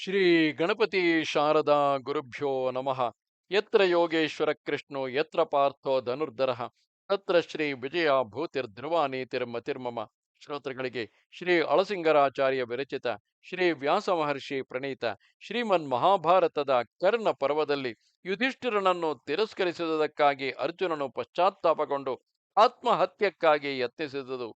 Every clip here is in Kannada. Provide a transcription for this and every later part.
ಶ್ರೀ ಗಣಪತಿ ಶಾರದಾ ಗುರುಭ್ಯೋ ನಮಃ. ಯತ್ರ ಯೋಗೇಶ್ವರ ಕೃಷ್ಣೋ, ಯತ್ರ ಪಾರ್ಥೋ ಧನುರ್ಧರ. ತತ್ರ ಶ್ರೀ ವಿಜಯ ಭೂತಿರ್ ಧ್ರುವಾನೀತಿರ್ಮ ತಿರ್ಮಮ ಶ್ರೋತೃಗಳಿಗೆ ಶ್ರೀ ಅಳಸಿಂಗರಾಚಾರ್ಯ ವಿರಚಿತ, ಶ್ರೀ ವ್ಯಾಸ ಮಹರ್ಷಿ ಪ್ರಣೀತ, ಶ್ರೀಮನ್ ಮಹಾಭಾರತದ ಕರ್ಣ ಪರ್ವದಲ್ಲಿ ಯುಧಿಷ್ಠಿರನನ್ನು ತಿರಸ್ಕರಿಸಿದುದಕ್ಕಾಗಿ ಅರ್ಜುನನು ಪಶ್ಚಾತ್ತಾಪಗೊಂಡು ಆತ್ಮಹತ್ಯಕ್ಕಾಗಿ ಯತ್ನಿಸಿದುದು.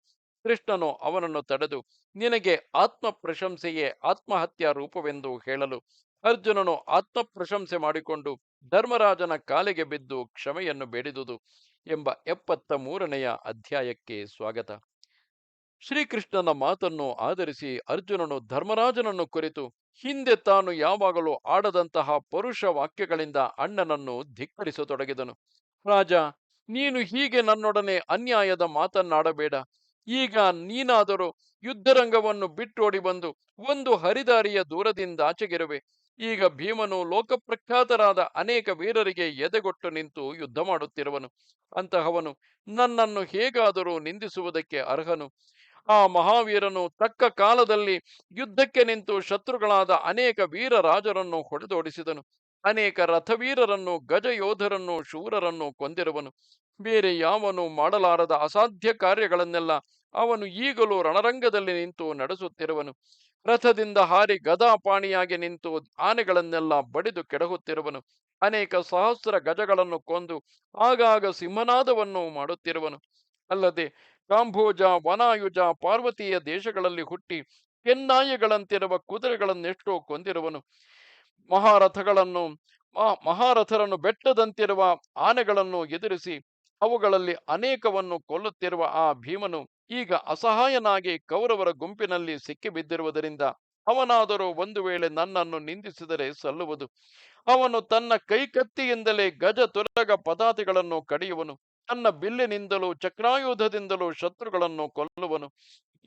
ಕೃಷ್ಣನು ಅವನನ್ನು ತಡೆದು, ನಿನಗೆ ಆತ್ಮ ಪ್ರಶಂಸೆಯೇ ಆತ್ಮಹತ್ಯಾ ರೂಪವೆಂದು ಹೇಳಲು. ಅರ್ಜುನನು ಆತ್ಮ ಪ್ರಶಂಸೆ ಮಾಡಿಕೊಂಡು ಧರ್ಮರಾಜನ ಕಾಲಿಗೆ ಬಿದ್ದು ಕ್ಷಮೆಯನ್ನು ಬೇಡಿದುದು ಎಂಬ ಎಪ್ಪತ್ತ ಮೂರನೆಯ ಅಧ್ಯಾಯಕ್ಕೆ ಸ್ವಾಗತ. ಶ್ರೀಕೃಷ್ಣನ ಮಾತನ್ನು ಆಧರಿಸಿ ಅರ್ಜುನನು ಧರ್ಮರಾಜನನ್ನು ಕುರಿತು, ಹಿಂದೆ ತಾನು ಯಾವಾಗಲೂ ಆಡದಂತಹ ಪರುಷ ವಾಕ್ಯಗಳಿಂದ ಅಣ್ಣನನ್ನು ಧಿಕ್ಕರಿಸತೊಡಗಿದನು. ರಾಜ, ನೀನು ಹೀಗೆ ನನ್ನೊಡನೆ ಅನ್ಯಾಯದ ಮಾತನ್ನಾಡಬೇಡ. ಈಗ ನೀನಾದರೂ ಯುದ್ಧರಂಗವನ್ನು ಬಿಟ್ಟೋಡಿ ಬಂದು ಒಂದು ಹರಿದಾರಿಯ ದೂರದಿಂದ ಆಚೆಗಿರುವೆ. ಈಗ ಭೀಮನು ಲೋಕಪ್ರಖ್ಯಾತರಾದ ಅನೇಕ ವೀರರಿಗೆ ಎದೆಗೊಟ್ಟು ನಿಂತು ಯುದ್ಧ ಮಾಡುತ್ತಿರುವನು. ಅಂತಹವನು ನನ್ನನ್ನು ಹೇಗಾದರೂ ನಿಂದಿಸುವುದಕ್ಕೆ ಅರ್ಹನು. ಆ ಮಹಾವೀರನು ತಕ್ಕ ಕಾಲದಲ್ಲಿ ಯುದ್ಧಕ್ಕೆ ನಿಂತು ಶತ್ರುಗಳಾದ ಅನೇಕ ವೀರ ರಾಜರನ್ನು ಹೊಡೆದೋಡಿಸಿದನು. ಅನೇಕ ರಥವೀರರನ್ನು, ಗಜಯೋಧರನ್ನು, ಶೂರರನ್ನು ಕೊಂದಿರುವನು. ಬೇರೆ ಯಾವನು ಮಾಡಲಾರದ ಅಸಾಧ್ಯ ಕಾರ್ಯಗಳನ್ನೆಲ್ಲ ಅವನು ಈಗಲೂ ರಣರಂಗದಲ್ಲಿ ನಿಂತು ನಡೆಸುತ್ತಿರುವನು. ರಥದಿಂದ ಹಾರಿ ಗದಾಪಾಣಿಯಾಗಿ ನಿಂತು ಆನೆಗಳನ್ನೆಲ್ಲ ಬಡಿದು ಕೆಡಹುತ್ತಿರುವನು. ಅನೇಕ ಸಹಸ್ರ ಗಜಗಳನ್ನು ಕೊಂದು ಆಗಾಗ ಸಿಂಹನಾದವನ್ನು ಮಾಡುತ್ತಿರುವನು. ಅಲ್ಲದೆ ಕಾಂಭೋಜ, ವನಾಯುಜ, ಪಾರ್ವತಿಯ ದೇಶಗಳಲ್ಲಿ ಹುಟ್ಟಿ ಕೆನ್ನಾಯಿಗಳಂತಿರುವ ಕುದುರೆಗಳನ್ನೆಷ್ಟೋ ಕೊಂದಿರುವನು. ಮಹಾರಥಗಳನ್ನು ಮಹಾರಥರನ್ನು ಬೆಟ್ಟದಂತಿರುವ ಆನೆಗಳನ್ನು ಎದುರಿಸಿ ಅವುಗಳಲ್ಲಿ ಅನೇಕವನ್ನು ಕೊಲ್ಲುತ್ತಿರುವ ಆ ಭೀಮನು ಈಗ ಅಸಹಾಯನಾಗಿ ಕೌರವರ ಗುಂಪಿನಲ್ಲಿ ಸಿಕ್ಕಿಬಿದ್ದಿರುವುದರಿಂದ ಅವನಾದರೂ ಒಂದು ವೇಳೆ ನನ್ನನ್ನು ನಿಂದಿಸಿದರೆ ಸಲ್ಲುವುದು. ಅವನು ತನ್ನ ಕೈಕತ್ತಿಯಿಂದಲೇ ಗಜ ತುರಗ ಪದಾತಿಗಳನ್ನು ಕಡಿಯುವನು. ತನ್ನ ಬಿಲ್ಲಿನಿಂದಲೂ ಚಕ್ರಾಯುಧದಿಂದಲೂ ಶತ್ರುಗಳನ್ನು ಕೊಲ್ಲುವನು.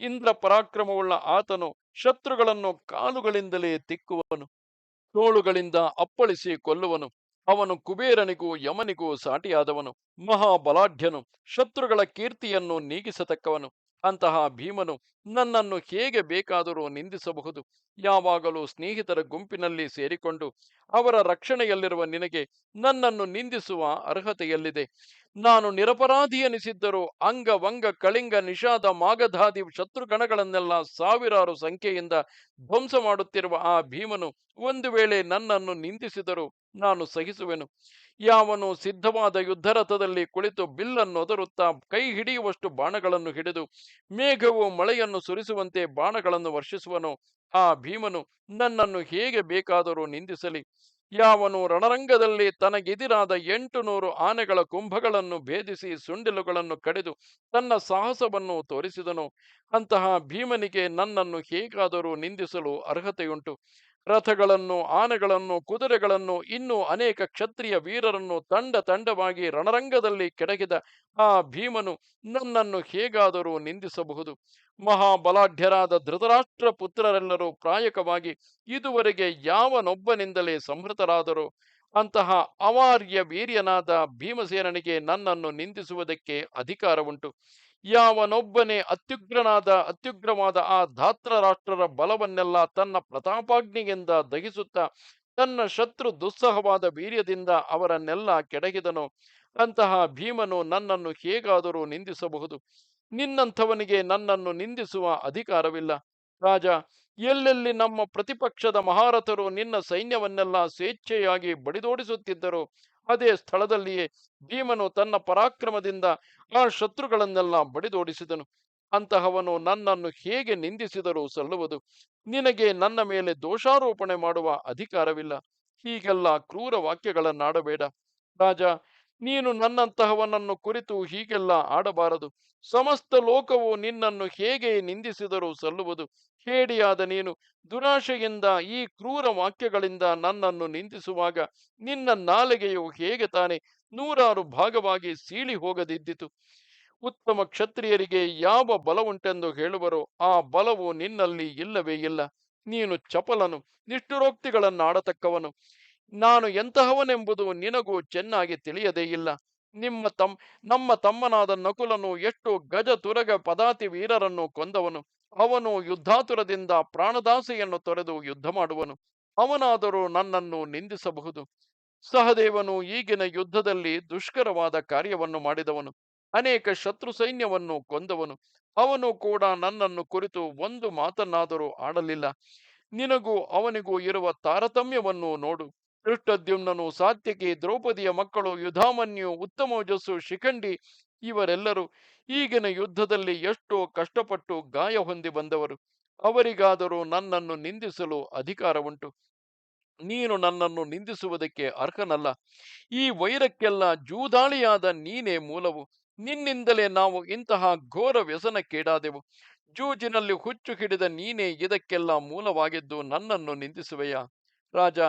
ಇಂದ್ರ ಪರಾಕ್ರಮವುಳ್ಳ ಆತನು ಶತ್ರುಗಳನ್ನು ಕಾಲುಗಳಿಂದಲೇ ತಿಕ್ಕುವನು. ತೋಳುಗಳಿಂದ ಅಪ್ಪಳಿಸಿ ಕೊಲ್ಲುವನು. ಅವನು ಕುಬೇರನಿಗೂ ಯಮನಿಗೂ ಸಾಟಿಯಾದವನು ಮಹಾಬಲಾಢ್ಯನು ಶತ್ರುಗಳ ಕೀರ್ತಿಯನ್ನು ನೀಗಿಸತಕ್ಕವನು ಅಂತಹ ಭೀಮನು ನನ್ನನ್ನು ಹೇಗೆ ಬೇಕಾದರೂ ನಿಂದಿಸಬಹುದು? ಯಾವಾಗಲೂ ಸ್ನೇಹಿತರ ಗುಂಪಿನಲ್ಲಿ ಸೇರಿಕೊಂಡು ಅವರ ರಕ್ಷಣೆಯಲ್ಲಿರುವ ನಿನಗೆ ನನ್ನನ್ನು ನಿಂದಿಸುವ ಅರ್ಹತೆಯಲ್ಲಿದೆ. ನಾನು ನಿರಪರಾಧಿ ಎನಿಸಿದ್ದರೂ ಅಂಗ ವಂಗ ಕಳಿಂಗ ನಿಷಾದ ಮಾಗಧಾದಿ ಶತ್ರುಗಣಗಳನ್ನೆಲ್ಲ ಸಾವಿರಾರು ಸಂಖ್ಯೆಯಿಂದ ಧ್ವಂಸ ಮಾಡುತ್ತಿರುವ ಆ ಭೀಮನು ಒಂದು ವೇಳೆ ನನ್ನನ್ನು ನಿಂದಿಸಿದರೂ ನಾನು ಸಹಿಸುವೆನು. ಯಾವನು ಸಿದ್ಧವಾದ ಯುದ್ಧರಥದಲ್ಲಿ ಕುಳಿತು ಬಿಲ್ಲನ್ನು ಒದರುತ್ತಾ ಕೈ ಹಿಡಿಯುವಷ್ಟು ಬಾಣಗಳನ್ನು ಹಿಡಿದು ಮೇಘವು ಮಳೆಯನ್ನು ಸುರಿಸುವಂತೆ ಬಾಣಗಳನ್ನು ವರ್ಷಿಸುವನು. ಆ ಭೀಮನು ನನ್ನನ್ನು ಹೇಗೆ ಬೇಕಾದರೂ ನಿಂದಿಸಲಿ. ಯಾವನು ರಣರಂಗದಲ್ಲಿ ತನಗೆದಿರಾದ ಎಂಟು ನೂರು ಆನೆಗಳ ಕುಂಭಗಳನ್ನು ಭೇದಿಸಿ ಸುಂಡಿಲುಗಳನ್ನು ಕಡಿದು ತನ್ನ ಸಾಹಸವನ್ನು ತೋರಿಸಿದನು. ಅಂತಹ ಭೀಮನಿಗೆ ನನ್ನನ್ನು ಹೇಗಾದರೂ ನಿಂದಿಸಲು ಅರ್ಹತೆಯುಂಟು. ರಥಗಳನ್ನು, ಆನೆಗಳನ್ನು, ಕುದುರೆಗಳನ್ನು, ಇನ್ನೂ ಅನೇಕ ಕ್ಷತ್ರಿಯ ವೀರರನ್ನು ತಂಡ ತಂಡವಾಗಿ ರಣರಂಗದಲ್ಲಿ ಕೆಡಗಿದ ಆ ಭೀಮನು ನನ್ನನ್ನು ಹೇಗಾದರೂ ನಿಂದಿಸಬಹುದು. ಮಹಾಬಲಾಢ್ಯರಾದ ಧೃತರಾಷ್ಟ್ರ ಪುತ್ರರೆಲ್ಲರೂ ಪ್ರಾಯಕವಾಗಿ ಇದುವರೆಗೆ ಯಾವನೊಬ್ಬನಿಂದಲೇ ಸಂಹೃತರಾದರು. ಅಂತಹ ಅವಾರ್ಯ ವೀರ್ಯನಾದ ಭೀಮಸೇನನಿಗೆ ನನ್ನನ್ನು ನಿಂದಿಸುವುದಕ್ಕೆ ಅಧಿಕಾರವುಂಟು. ಯಾವನೊಬ್ಬನೇ ಅತ್ಯುಗ್ರನಾದ ಅತ್ಯುಗ್ರವಾದ ಆ ಧಾತ್ರ ರಾಷ್ಟ್ರರ ಬಲವನ್ನೆಲ್ಲ ತನ್ನ ಪ್ರತಾಪಾಗ್ನಿಯಿಂದ ದಹಿಸುತ್ತಾ ತನ್ನ ಶತ್ರು ದುಸ್ಸಹವಾದ ವೀರ್ಯದಿಂದ ಅವರನ್ನೆಲ್ಲ ಕೆಡಗಿದನು. ಅಂತಹ ಭೀಮನು ನನ್ನನ್ನು ಹೇಗಾದರೂ ನಿಂದಿಸಬಹುದು. ನಿನ್ನಂಥವನಿಗೆ ನನ್ನನ್ನು ನಿಂದಿಸುವ ಅಧಿಕಾರವಿಲ್ಲ. ರಾಜ, ಎಲ್ಲೆಲ್ಲಿ ನಮ್ಮ ಪ್ರತಿಪಕ್ಷದ ಮಹಾರಥರು ನಿನ್ನ ಸೈನ್ಯವನ್ನೆಲ್ಲ ಸ್ವೇಚ್ಛೆಯಾಗಿ ಬಡಿದೋಡಿಸುತ್ತಿದ್ದರು ಅದೇ ಸ್ಥಳದಲ್ಲಿಯೇ ಭೀಮನು ತನ್ನ ಪರಾಕ್ರಮದಿಂದ ಆ ಶತ್ರುಗಳನ್ನೆಲ್ಲ ಬಡಿದೋಡಿಸಿದನು. ಅಂತಹವನು ನನ್ನನ್ನು ಹೇಗೆ ನಿಂದಿಸಿದರೂ ಸಲ್ಲುವುದು? ನಿನಗೆ ನನ್ನ ಮೇಲೆ ದೋಷಾರೋಪಣೆ ಮಾಡುವ ಅಧಿಕಾರವಿಲ್ಲ. ಹೀಗೆಲ್ಲ ಕ್ರೂರ ವಾಕ್ಯಗಳನ್ನಾಡಬೇಡ. ರಾಜ ನೀನು ನನ್ನಂತಹವನನ್ನು ಕುರಿತು ಹೀಗೆಲ್ಲ ಆಡಬಾರದು. ಸಮಸ್ತ ಲೋಕವು ನಿನ್ನನ್ನು ಹೇಗೆ ನಿಂದಿಸಿದರೂ ಸಲ್ಲುವುದು. ಹೇಡಿಯಾದ ನೀನು ದುರಾಶೆಯಿಂದ ಈ ಕ್ರೂರ ವಾಕ್ಯಗಳಿಂದ ನನ್ನನ್ನು ನಿಂದಿಸುವಾಗ ನಿನ್ನ ನಾಲಿಗೆಯು ಹೇಗೆ ತಾನೆ ನೂರಾರು ಭಾಗವಾಗಿ ಸೀಳಿ ಹೋಗದಿದ್ದಿತು ಉತ್ತಮ ಕ್ಷತ್ರಿಯರಿಗೆ ಯಾವ ಬಲವುಂಟೆಂದು ಹೇಳುವರೋ ಆ ಬಲವು ನಿನ್ನಲ್ಲಿ ಇಲ್ಲವೇ ಇಲ್ಲ. ನೀನು ಚಪಲನು, ನಿಷ್ಠುರೋಕ್ತಿಗಳನ್ನಾಡತಕ್ಕವನು. ನಾನು ಎಂತಹವನೆಂಬುದು ನಿನಗೂ ಚೆನ್ನಾಗಿ ತಿಳಿಯದೇ ಇಲ್ಲ. ನಿಮ್ಮ ತಮ್ ನಮ್ಮ ತಮ್ಮನಾದ ನಕುಲನು ಎಷ್ಟು ಗಜ ತುರಗ ಪದಾತಿ ವೀರರನ್ನು ಕೊಂದವನು. ಅವನು ಯುದ್ಧಾತುರದಿಂದ ಪ್ರಾಣದಾಸೆಯನ್ನು ತೊರೆದು ಯುದ್ಧ ಮಾಡುವನು. ಅವನಾದರೂ ನನ್ನನ್ನು ನಿಂದಿಸಬಹುದು. ಸಹದೇವನು ಈಗಿನ ಯುದ್ಧದಲ್ಲಿ ದುಷ್ಕರವಾದ ಕಾರ್ಯವನ್ನು ಮಾಡಿದವನು. ಅನೇಕ ಶತ್ರು ಸೈನ್ಯವನ್ನು ಕೊಂದವನು. ಅವನು ಕೂಡ ನನ್ನನ್ನು ಕುರಿತು ಒಂದು ಮಾತನ್ನಾದರೂ ಆಡಲಿಲ್ಲ. ನಿನಗೂ ಅವನಿಗೂ ಇರುವ ತಾರತಮ್ಯವನ್ನು ನೋಡು. ದೃಷ್ಟದ್ಯುಮ್ನನು ಸಾತ್ಯಕಿ ದ್ರೌಪದಿಯ ಮಕ್ಕಳು ಯುಧಾಮನ್ಯು ಉತ್ತಮೋಜಸ್ಸು ಶಿಖಂಡಿ ಇವರೆಲ್ಲರೂ ಈಗಿನ ಯುದ್ಧದಲ್ಲಿ ಎಷ್ಟೋ ಕಷ್ಟಪಟ್ಟು ಗಾಯ ಹೊಂದಿ ಬಂದವರು. ಅವರಿಗಾದರೂ ನನ್ನನ್ನು ನಿಂದಿಸಲು ಅಧಿಕಾರ ಉಂಟು ನೀನು ನನ್ನನ್ನು ನಿಂದಿಸುವುದಕ್ಕೆ ಅರ್ಹನಲ್ಲ. ಈ ವೈರಕ್ಕೆಲ್ಲ ಜೂದಾಳಿಯಾದ ನೀನೇ ಮೂಲವು. ನಿನ್ನಿಂದಲೇ ನಾವು ಇಂತಹ ಘೋರ ವ್ಯಸನಕ್ಕೀಡಾದೆವು. ಜೂಜಿನಲ್ಲಿ ಹುಚ್ಚು ಹಿಡಿದ ನೀನೇ ಇದಕ್ಕೆಲ್ಲ ಮೂಲವಾಗಿದ್ದು ನನ್ನನ್ನು ನಿಂದಿಸುವೆಯಾ? ರಾಜ,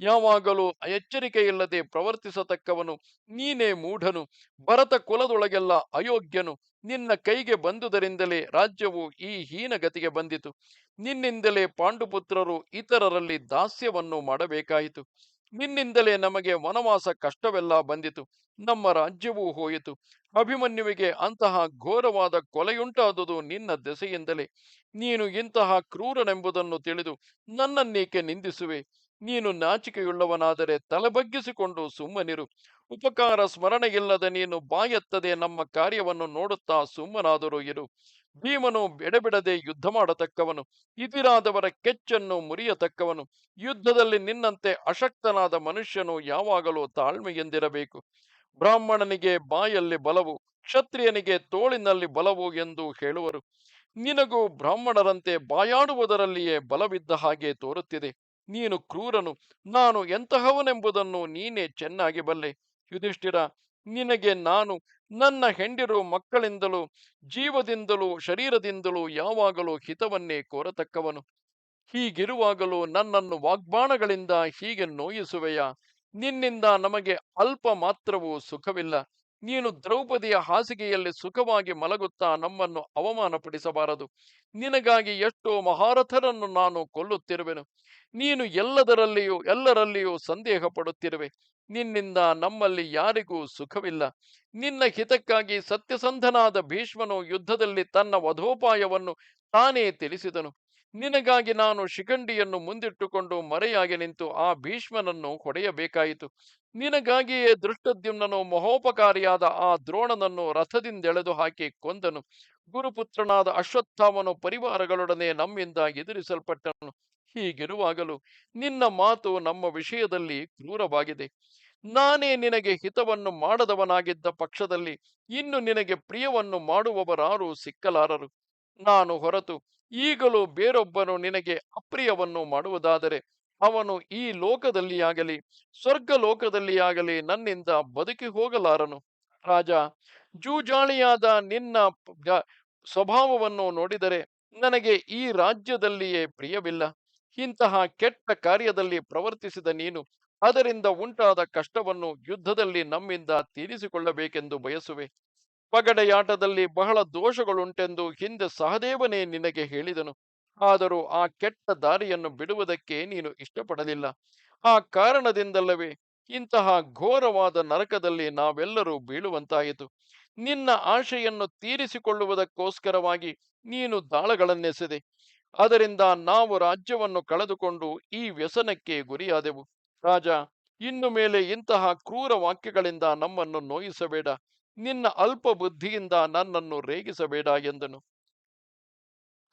ಯಾವಾಗಲೂ ಎಚ್ಚರಿಕೆಯಿಲ್ಲದೆ ಪ್ರವರ್ತಿಸತಕ್ಕವನು ನೀನೇ ಮೂಢನು, ಭರತ ಕುಲದೊಳಗೆಲ್ಲ ಅಯೋಗ್ಯನು. ನಿನ್ನ ಕೈಗೆ ಬಂದುದರಿಂದಲೇ ರಾಜ್ಯವು ಈ ಹೀನಗತಿಗೆ ಬಂದಿತು. ನಿನ್ನಿಂದಲೇ ಪಾಂಡುಪುತ್ರರು ಇತರರಲ್ಲಿ ದಾಸ್ಯವನ್ನು ಮಾಡಬೇಕಾಯಿತು. ನಿನ್ನಿಂದಲೇ ನಮಗೆ ವನವಾಸ ಕಷ್ಟವೆಲ್ಲ ಬಂದಿತು. ನಮ್ಮ ರಾಜ್ಯವೂ ಹೋಯಿತು. ಅಭಿಮನ್ಯುವಿಗೆ ಅಂತಹ ಘೋರವಾದ ಕೊಲೆಯುಂಟಾದುದು ನಿನ್ನ ದೆಸೆಯಿಂದಲೇ. ನೀನು ಇಂತಹ ಕ್ರೂರನೆಂಬುದನ್ನು ತಿಳಿದು ನನ್ನನ್ನೇಕೆ ನಿಂದಿಸುವೆ? ನೀನು ನಾಚಿಕೆಯುಳ್ಳವನಾದರೆ ತಲೆಬಗ್ಗಿಸಿಕೊಂಡು ಸುಮ್ಮನಿರು. ಉಪಕಾರ ಸ್ಮರಣೆಯಿಲ್ಲದೆ ನೀನು ಬಾಯೆತ್ತದೆ ನಮ್ಮ ಕಾರ್ಯವನ್ನು ನೋಡುತ್ತಾ ಸುಮ್ಮನಾದರೂ ಇರು. ಭೀಮನು ಬೆಡಬಿಡದೆ ಯುದ್ಧ ಮಾಡತಕ್ಕವನು. ಇದಿರಾದವರ ಕೆಚ್ಚನ್ನು ಮುರಿಯತಕ್ಕವನು. ಯುದ್ಧದಲ್ಲಿ ನಿನ್ನಂತೆ ಅಶಕ್ತನಾದ ಮನುಷ್ಯನು ಯಾವಾಗಲೂ ತಾಳ್ಮೆಯೆಂದಿರಬೇಕು. ಬ್ರಾಹ್ಮಣನಿಗೆ ಬಾಯಲ್ಲಿ ಬಲವು, ಕ್ಷತ್ರಿಯನಿಗೆ ತೋಳಿನಲ್ಲಿ ಬಲವು ಎಂದು ಹೇಳುವರು. ನಿನಗೂ ಬ್ರಾಹ್ಮಣರಂತೆ ಬಾಯಾಡುವುದರಲ್ಲಿಯೇ ಬಲವಿದ್ದ ಹಾಗೆ ತೋರುತ್ತಿದೆ. ನೀನು ಕ್ರೂರನು, ನಾನು ಎಂತಹವನೆಂಬುದನ್ನು ನೀನೇ ಚೆನ್ನಾಗಿ ಬಲ್ಲೆ. ಯುಧಿಷ್ಠಿರ, ನಿನಗೆ ನಾನು ನನ್ನ ಹೆಂಡಿರು ಮಕ್ಕಳಿಂದಲೂ, ಜೀವದಿಂದಲೂ, ಶರೀರದಿಂದಲೂ, ಯಾವಾಗಲೂ ಹಿತವನ್ನೇ ಕೋರತಕ್ಕವನು. ಹೀಗಿರುವಾಗಲೂ ನನ್ನನ್ನು ವಾಗ್ಬಾಣಗಳಿಂದ ಹೀಗೆ ನೋಯಿಸುವೆಯಾ? ನಿನ್ನಿಂದ ನಮಗೆ ಅಲ್ಪ ಮಾತ್ರವೂ ಸುಖವಿಲ್ಲ. ನೀನು ದ್ರೌಪದಿಯ ಹಾಸಿಗೆಯಲ್ಲಿ ಸುಖವಾಗಿ ಮಲಗುತ್ತಾ ನಮ್ಮನ್ನು ಅವಮಾನಪಡಿಸಬಾರದು. ನಿನಗಾಗಿ ಎಷ್ಟೋ ಮಹಾರಥರನ್ನು ನಾನು ಕೊಲ್ಲುತ್ತಿರುವೆನು. ನೀನು ಎಲ್ಲದರಲ್ಲಿಯೂ, ಎಲ್ಲರಲ್ಲಿಯೂ ಸಂದೇಹ ಪಡುತ್ತಿರುವೆ ನಿನ್ನಿಂದ ನಮ್ಮಲ್ಲಿ ಯಾರಿಗೂ ಸುಖವಿಲ್ಲ. ನಿನ್ನ ಹಿತಕ್ಕಾಗಿ ಸತ್ಯಸಂಧನಾದ ಭೀಷ್ಮನು ಯುದ್ಧದಲ್ಲಿ ತನ್ನ ವಧೋಪಾಯವನ್ನು ತಾನೇ ತಿಳಿಸಿದನು ನಿನಗಾಗಿ ನಾನು ಶಿಖಂಡಿಯನ್ನು ಮುಂದಿಟ್ಟುಕೊಂಡು ಮರೆಯಾಗಿ ನಿಂತು ಆ ಭೀಷ್ಮನನ್ನು ಹೊಡೆಯಬೇಕಾಯಿತು. ನಿನಗಾಗಿಯೇ ದೃಷ್ಟದ್ಯುಮ್ನನು ಮಹೋಪಕಾರಿಯಾದ ಆ ದ್ರೋಣನನ್ನು ರಥದಿಂದೆಳೆದು ಹಾಕಿ ಕೊಂದನು. ಗುರುಪುತ್ರನಾದ ಅಶ್ವತ್ಥಾಮನು ಪರಿವಾರಗಳೊಡನೆ ನಮ್ಮಿಂದ ಎದುರಿಸಲ್ಪಟ್ಟನು. ಹೀಗಿರುವಾಗಲೂ ನಿನ್ನ ಮಾತು ನಮ್ಮ ವಿಷಯದಲ್ಲಿ ಕ್ರೂರವಾಗಿದೆ. ನಾನೇ ನಿನಗೆ ಹಿತವನ್ನು ಮಾಡದವನಾಗಿದ್ದ ಪಕ್ಷದಲ್ಲಿ ಇನ್ನು ನಿನಗೆ ಪ್ರಿಯವನ್ನು ಮಾಡುವವರಾರೂ ಸಿಕ್ಕಲಾರರು. ನಾನು ಹೊರತು ಈಗಲೂ ಬೇರೊಬ್ಬನು ನಿನಗೆ ಅಪ್ರಿಯವನ್ನು ಮಾಡುವುದಾದರೆ ಅವನು ಈ ಲೋಕದಲ್ಲಿಯಾಗಲಿ ಸ್ವರ್ಗ ಲೋಕದಲ್ಲಿಯಾಗಲಿ ನನ್ನಿಂದ ಬದುಕಿ ಹೋಗಲಾರನು. ರಾಜ, ಜೂಜಾಳಿಯಾದ ನಿನ್ನ ಸ್ವಭಾವವನ್ನು ನೋಡಿದರೆ ನನಗೆ ಈ ರಾಜ್ಯದಲ್ಲಿಯೇ ಪ್ರಿಯವಿಲ್ಲ. ಇಂತಹ ಕೆಟ್ಟ ಕಾರ್ಯದಲ್ಲಿ ಪ್ರವರ್ತಿಸಿದ ನೀನು ಅದರಿಂದ ಉಂಟಾದ ಕಷ್ಟವನ್ನು ಯುದ್ಧದಲ್ಲಿ ನಮ್ಮಿಂದ ತೀರಿಸಿಕೊಳ್ಳಬೇಕೆಂದು ಬಯಸುವೆ. ಪಗಡೆಯಾಟದಲ್ಲಿ ಬಹಳ ದೋಷಗಳುಂಟೆಂದು ಹಿಂದೆ ಸಹದೇವನೇ ನಿನಗೆ ಹೇಳಿದನು. ಆದರೂ ಆ ಕೆಟ್ಟ ದಾರಿಯನ್ನು ಬಿಡುವುದಕ್ಕೆ ನೀನು ಇಷ್ಟಪಡಲಿಲ್ಲ. ಆ ಕಾರಣದಿಂದಲ್ಲವೇ ಇಂತಹ ಘೋರವಾದ ನರಕದಲ್ಲಿ ನಾವೆಲ್ಲರೂ ಬೀಳುವಂತಾಯಿತು. ನಿನ್ನ ಆಶೆಯನ್ನು ತೀರಿಸಿಕೊಳ್ಳುವುದಕ್ಕೋಸ್ಕರವಾಗಿ ನೀನು ದಾಳಗಳನ್ನೆಸೆದೆ. ಅದರಿಂದ ನಾವು ರಾಜ್ಯವನ್ನು ಕಳೆದುಕೊಂಡು ಈ ವ್ಯಸನಕ್ಕೆ ಗುರಿಯಾದೆವು. ರಾಜ, ಇನ್ನು ಮೇಲೆ ಇಂತಹ ಕ್ರೂರ ವಾಕ್ಯಗಳಿಂದ ನಮ್ಮನ್ನು ನೋಯಿಸಬೇಡ. ನಿನ್ನ ಅಲ್ಪ ಬುದ್ಧಿಯಿಂದ ನನ್ನನ್ನು ರೇಗಿಸಬೇಡ ಎಂದನು.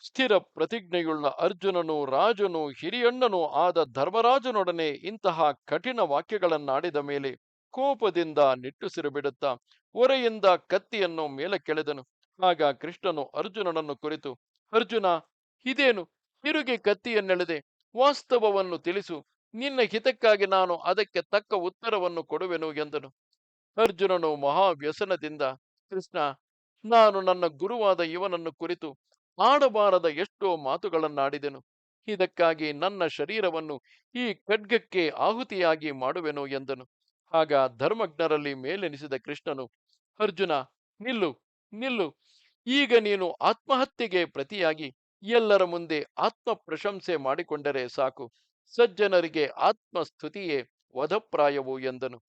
ಸ್ಥಿರ ಪ್ರತಿಜ್ಞೆಯುಳ್ಳ ಅರ್ಜುನನು ರಾಜನು ಹಿರಿಯಣ್ಣನೂ ಆದ ಧರ್ಮರಾಜನೊಡನೆ ಇಂತಹ ಕಠಿಣ ವಾಕ್ಯಗಳನ್ನಾಡಿದ ಮೇಲೆ ಕೋಪದಿಂದ ನಿಟ್ಟುಸಿರು ಬಿಡುತ್ತಾ ಒರೆಯಿಂದ ಕತ್ತಿಯನ್ನು ಮೇಲೆ ಕೆಳೆದನು ಆಗ ಕೃಷ್ಣನು ಅರ್ಜುನನನ್ನು ಕುರಿತು, ಅರ್ಜುನ, ಇದೇನು? ತಿರುಗಿ ಕತ್ತಿಯನ್ನೆಳೆದೆ. ವಾಸ್ತವವನ್ನು ತಿಳಿಸು. ನಿನ್ನ ಹಿತಕ್ಕಾಗಿ ನಾನು ಅದಕ್ಕೆ ತಕ್ಕ ಉತ್ತರವನ್ನು ಕೊಡುವೆನು ಎಂದನು. ಅರ್ಜುನನು ಮಹಾವ್ಯಸನದಿಂದ, ಕೃಷ್ಣ, ನಾನು ನನ್ನ ಗುರುವಾದ ಇವನನ್ನು ಕುರಿತು ಆಡಬಾರದ ಎಷ್ಟೋ ಮಾತುಗಳನ್ನಾಡಿದೆನು. ಇದಕ್ಕಾಗಿ ನನ್ನ ಶರೀರವನ್ನು ಈ ಖಡ್ಗಕ್ಕೆ ಆಹುತಿಯಾಗಿ ಮಾಡುವೆನು ಎಂದನು. ಆಗ ಧರ್ಮಜ್ಞರಲ್ಲಿ ಮೇಲೆನಿಸಿದ ಕೃಷ್ಣನು, ಅರ್ಜುನ, ನಿಲ್ಲು ನಿಲ್ಲು. ಈಗ ನೀನು ಆತ್ಮಹತ್ಯೆಗೆ ಪ್ರತಿಯಾಗಿ ಎಲ್ಲರ ಮುಂದೆ ಆತ್ಮ ಪ್ರಶಂಸೆ ಮಾಡಿಕೊಂಡರೆ ಸಾಕು. ಸಜ್ಜನರಿಗೆ ಆತ್ಮಸ್ತುತಿಯೇ ವಧಪ್ರಾಯವು ಎಂದನು.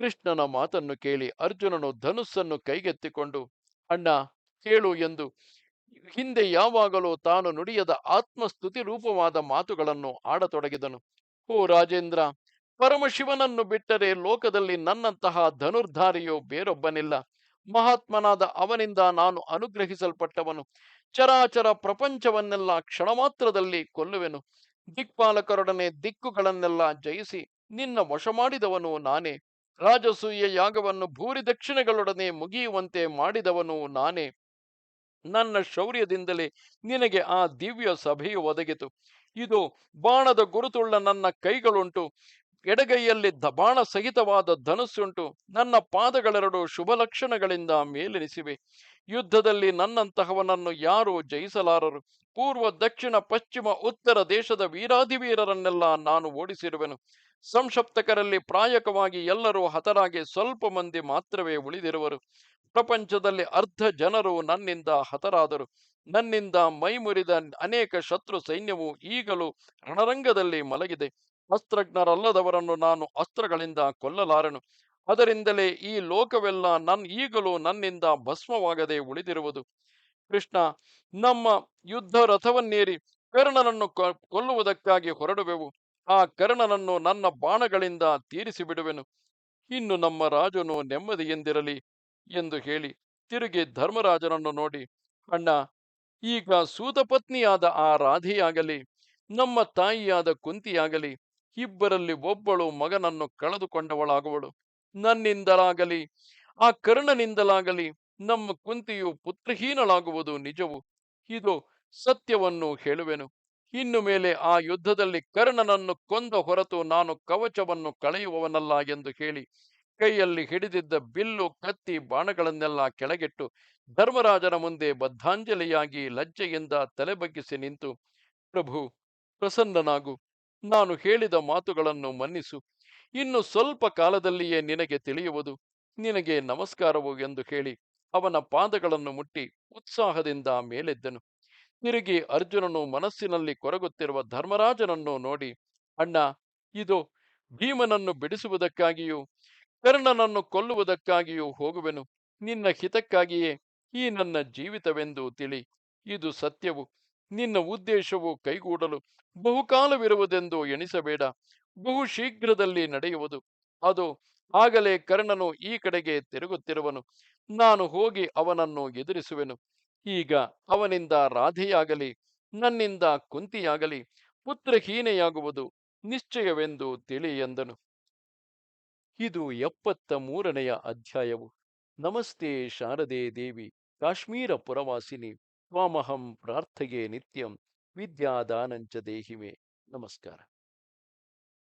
ಕೃಷ್ಣನ ಮಾತನ್ನು ಕೇಳಿ ಅರ್ಜುನನು ಧನುಸ್ಸನ್ನು ಕೈಗೆತ್ತಿಕೊಂಡು, ಅಣ್ಣ, ಕೇಳು ಎಂದು. ಹಿಂದೆ ಯಾವಾಗಲೂ ತಾನು ನುಡಿಯದ ಆತ್ಮಸ್ತುತಿ ರೂಪವಾದ ಮಾತುಗಳನ್ನು ಆಡತೊಡಗಿದನು. ಓ ರಾಜೇಂದ್ರ, ಪರಮಶಿವನನ್ನು ಬಿಟ್ಟರೆ ಲೋಕದಲ್ಲಿ ನನ್ನಂತಹ ಧನುರ್ಧಾರಿಯು ಬೇರೊಬ್ಬನಿಲ್ಲ. ಮಹಾತ್ಮನಾದ ಅವನಿಂದ ನಾನು ಅನುಗ್ರಹಿಸಲ್ಪಟ್ಟವನು. ಚರಾಚರ ಪ್ರಪಂಚವನ್ನೆಲ್ಲ ಕ್ಷಣ ಮಾತ್ರದಲ್ಲಿ ಕೊಲ್ಲುವೆನು. ದಿಕ್ಪಾಲಕರೊಡನೆ ದಿಕ್ಕುಗಳನ್ನೆಲ್ಲ ಜಯಿಸಿ ನಿನ್ನ ವಶ ಮಾಡಿದವನು ನಾನೇ. ರಾಜಸೂಯ ಯಾಗವನ್ನು ಭೂರಿ ದಕ್ಷಿಣಗಳೊಡನೆ ಮುಗಿಯುವಂತೆ ಮಾಡಿದವನು ನಾನೇ. ನನ್ನ ಶೌರ್ಯದಿಂದಲೇ ನಿನಗೆ ಆ ದಿವ್ಯ ಸಭೆಯು ಒದಗಿತು. ಇದು ಬಾಣದ ಗುರುತುಳ್ಳ ನನ್ನ ಕೈಗಳುಂಟು. ಎಡಗೈಯಲ್ಲಿ ದಬಾಣ ಬಾಣ ಸಹಿತವಾದ ಧನುಸ್ಸುಂಟು. ನನ್ನ ಪಾದಗಳೆರಡು ಶುಭ ಲಕ್ಷಣಗಳಿಂದ ಮೇಲೆನಿಸಿವೆ. ಯುದ್ಧದಲ್ಲಿ ನನ್ನಂತಹವನನ್ನು ಯಾರೂ ಜಯಿಸಲಾರರು. ಪೂರ್ವ, ದಕ್ಷಿಣ, ಪಶ್ಚಿಮ, ಉತ್ತರ ದೇಶದ ವೀರಾಧಿವೀರರನ್ನೆಲ್ಲ ನಾನು ಓಡಿಸಿರುವೆನು. ಸಂಶಪ್ತಕರಲ್ಲಿ ಪ್ರಾಯಕವಾಗಿ ಎಲ್ಲರೂ ಹತರಾಗಿ ಸ್ವಲ್ಪ ಮಂದಿ ಮಾತ್ರವೇ ಉಳಿದಿರುವರು. ಪ್ರಪಂಚದಲ್ಲಿ ಅರ್ಧ ಜನರು ನನ್ನಿಂದ ಹತರಾದರು. ನನ್ನಿಂದ ಮೈಮುರಿದ ಅನೇಕ ಶತ್ರು ಸೈನ್ಯವು ಈಗಲೂ ರಣರಂಗದಲ್ಲಿ ಮಲಗಿದೆ. ಅಸ್ತ್ರಜ್ಞರಲ್ಲದವರನ್ನು ನಾನು ಅಸ್ತ್ರಗಳಿಂದ ಕೊಲ್ಲಲಾರನು. ಅದರಿಂದಲೇ ಈ ಲೋಕವೆಲ್ಲ ನನ್ ಈಗಲೂ ನನ್ನಿಂದ ಭಸ್ಮವಾಗದೆ ಉಳಿದಿರುವುದು. ಕೃಷ್ಣ, ನಮ್ಮ ಯುದ್ಧ ರಥವನ್ನೇರಿ ಕರ್ಣನನ್ನು ಕೊಲ್ಲುವುದಕ್ಕಾಗಿ ಹೊರಡುವೆವು. ಆ ಕರ್ಣನನ್ನು ನನ್ನ ಬಾಣಗಳಿಂದ ತೀರಿಸಿ ಬಿಡುವೆನು ಇನ್ನು ನಮ್ಮ ರಾಜನು ನೆಮ್ಮದಿಯೆಂದಿರಲಿ ಎಂದು ಹೇಳಿ ತಿರುಗಿ ಧರ್ಮರಾಜನನ್ನು ನೋಡಿ, ಅಣ್ಣ, ಈಗ ಸೂತಪತ್ನಿಯಾದ ಆ ರಾಧೆಯಾಗಲಿ, ನಮ್ಮ ತಾಯಿಯಾದ ಕುಂತಿಯಾಗಲಿ, ಇಬ್ಬರಲ್ಲಿ ಒಬ್ಬಳು ಮಗನನ್ನು ಕಳೆದುಕೊಂಡವಳಾಗುವಳು. ನನ್ನಿಂದಲಾಗಲಿ, ಆ ಕರ್ಣನಿಂದಲಾಗಲಿ ನಮ್ಮ ಕುಂತಿಯು ಪುತ್ರಹೀನಳಾಗುವುದು ನಿಜವು. ಇದು ಸತ್ಯವನ್ನು ಹೇಳುವೆನು. ಇನ್ನು ಮೇಲೆ ಆ ಯುದ್ಧದಲ್ಲಿ ಕರ್ಣನನ್ನು ಕೊಂದ ಹೊರತು ನಾನು ಕವಚವನ್ನು ಕಳೆಯುವವನಲ್ಲ ಎಂದು ಹೇಳಿ ಕೈಯಲ್ಲಿ ಹಿಡಿದಿದ್ದ ಬಿಲ್ಲು ಕತ್ತಿ ಬಾಣಗಳನ್ನೆಲ್ಲ ಕೆಳಗಿಟ್ಟು ಧರ್ಮರಾಜನ ಮುಂದೆ ಬದ್ಧಾಂಜಲಿಯಾಗಿ ಲಜ್ಜೆಯಿಂದ ತಲೆಬಗ್ಗಿಸಿ ನಿಂತು, ಪ್ರಭು, ಪ್ರಸನ್ನನಾಗು. ನಾನು ಹೇಳಿದ ಮಾತುಗಳನ್ನು ಮನ್ನಿಸು. ಇನ್ನು ಸ್ವಲ್ಪ ಕಾಲದಲ್ಲಿಯೇ ನಿನಗೆ ತಿಳಿಯುವುದು. ನಿನಗೆ ನಮಸ್ಕಾರವು ಎಂದು ಹೇಳಿ ಅವನ ಪಾದಗಳನ್ನು ಮುಟ್ಟಿ ಉತ್ಸಾಹದಿಂದ ಮೇಲೆದ್ದನು. ತಿರುಗಿ ಅರ್ಜುನನು ಮನಸ್ಸಿನಲ್ಲಿ ಕೊರಗುತ್ತಿರುವ ಧರ್ಮರಾಜನನ್ನು ನೋಡಿ, ಅಣ್ಣ, ಇದು ಭೀಮನನ್ನು ಬಿಡಿಸುವುದಕ್ಕಾಗಿಯೂ, ಕರ್ಣನನ್ನು ಕೊಲ್ಲುವುದಕ್ಕಾಗಿಯೂ ಹೋಗುವೆನು. ನಿನ್ನ ಹಿತಕ್ಕಾಗಿಯೇ ಈ ನನ್ನ ಜೀವಿತವೆಂದು ತಿಳಿ. ಇದು ಸತ್ಯವು. ನಿನ್ನ ಉದ್ದೇಶವು ಕೈಗೂಡಲು ಬಹುಕಾಲವಿರುವುದೆಂದು ಎಣಿಸಬೇಡ. ಬಹು ಶೀಘ್ರದಲ್ಲಿ ನಡೆಯುವುದು. ಅದು ಆಗಲೇ ಕರ್ಣನು ಈ ಕಡೆಗೆ ತಿರುಗುತ್ತಿರುವನು. ನಾನು ಹೋಗಿ ಅವನನ್ನು ಎದುರಿಸುವೆನು. ಈಗ ಅವನಿಂದ ರಾಧೆಯಾಗಲಿ, ನನ್ನಿಂದ ಕುಂತಿಯಾಗಲಿ, ಪುತ್ರಹೀನೆಯಾಗುವುದು ನಿಶ್ಚಯವೆಂದು ತಿಳಿ ಎಂದನು. ಇದು ಎಪ್ಪತ್ತ ಮೂರನೆಯ ಅಧ್ಯಾಯವು. ನಮಸ್ತೆ ಶಾರದೆ ದೇವಿ, ಕಾಶ್ಮೀರ ಪುರವಾಸಿನಿ, ತ್ವಾಮಹಂ ಪ್ರಾರ್ಥಗೆ ನಿತ್ಯಂ, ವಿದ್ಯಾದಾನಂಚ ದೇಹಿಮೆ. ನಮಸ್ಕಾರ.